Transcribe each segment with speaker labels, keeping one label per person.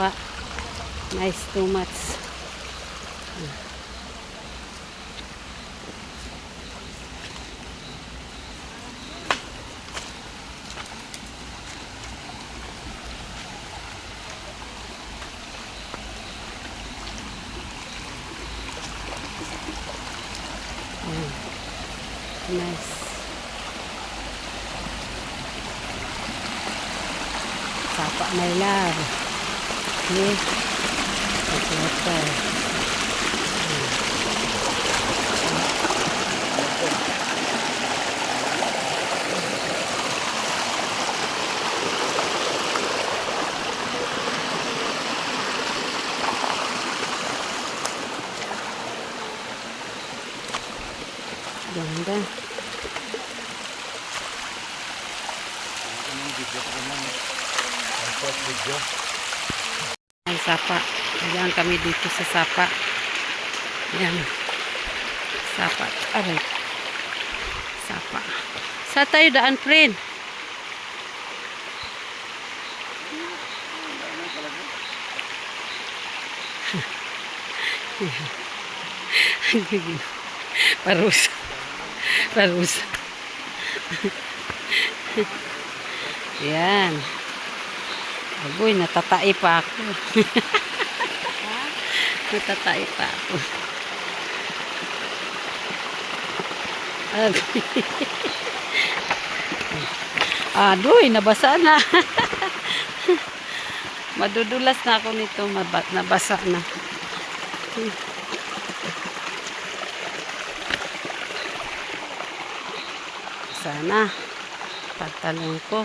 Speaker 1: pa. Nice too much. Nice. Sapa my love. Okay. That's water. Ganda. Ang sapa. Ayan kami dito sa sapa. Ayan. Sapa. Aray. Sapa. Sa tayo daan, friend? Parusa. Parusa. Yan. Agoy, natatai pa ako. natatai pa ako. Agoy. Adoy, nabasa na. Madudulas na ako nito, nabasa na. Sana pagtalong ko.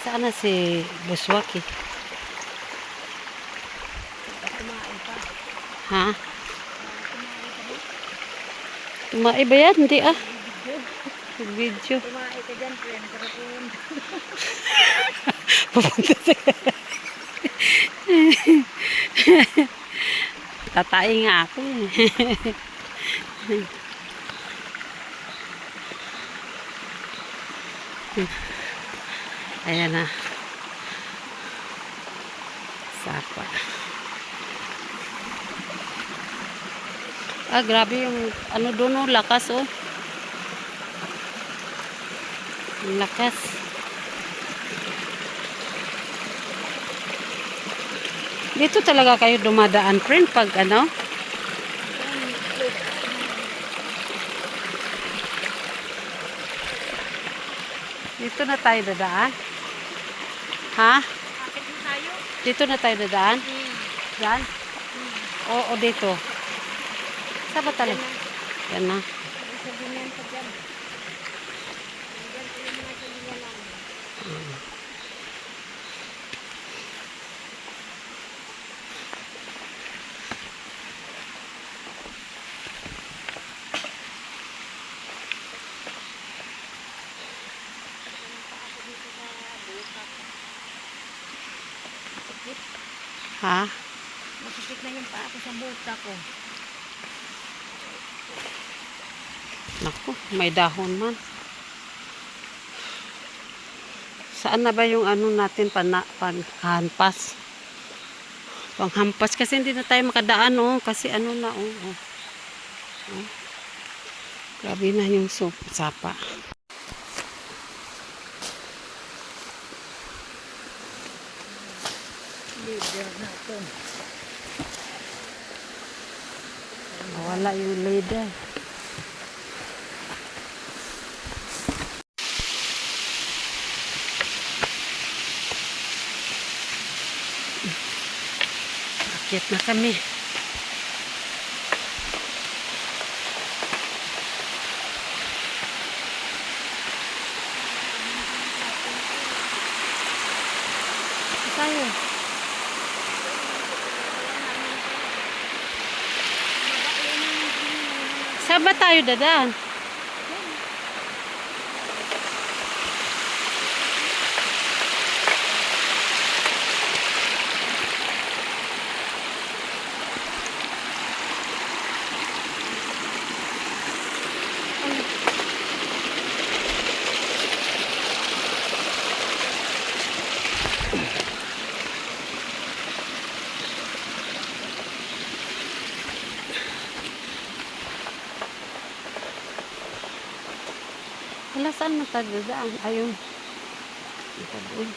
Speaker 1: Sana si Buswaki. Ha? Tumae ba yan? Hindi ah. Video.
Speaker 2: Kumain ka dyan, friend. Karapon.
Speaker 1: Papunta sa... Tatay nga ako eh. Ayan na. Sapa. Ah, grabe yung ano doon oh, lakas oh. Lakas. Dito talaga kayo dumadaan, friend, pag ano? Dito na tayo dadaan? Ha?
Speaker 2: Akit tayo.
Speaker 1: Dito na tayo dadaan?
Speaker 2: Hmm.
Speaker 1: Yan? Oo, dito. Saan ba talaga? Yan na
Speaker 2: yan ka dyan. Dyan ko yung mga sabihan lang.
Speaker 1: Ha?
Speaker 2: Masakit na yung paa ko sa buta ko.
Speaker 1: Naku, may dahon man. Saan na ba yung ano natin pana, panghampas? Panghampas kasi hindi na tayo makadaan oh, kasi ano na oh. oh. Oh. Grabe na yung soup, sapa.
Speaker 2: Leader na ito.
Speaker 1: Nawala yung leader. Akit na kami. tayo. Saan ba tayo dadaan? Saan na tayo dadaan? Ayun. Ito doon.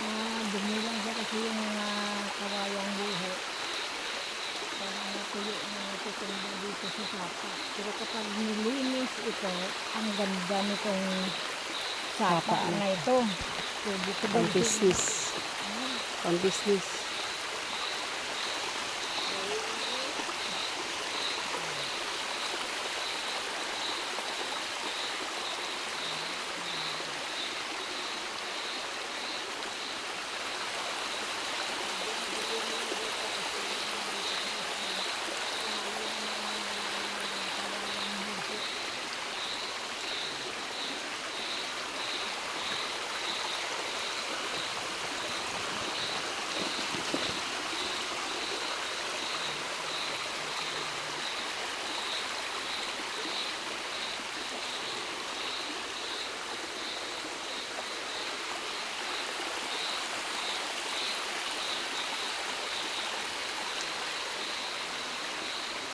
Speaker 2: Ah, dumilang siya kasi yung mga kawayang buho. Para natuyo na natutumba dito sa sapa. Pero kapag nilinis ito, ang ganda nitong sapa
Speaker 1: Sapa,
Speaker 2: na ito. Pwede ko
Speaker 1: Pang business. Pang business.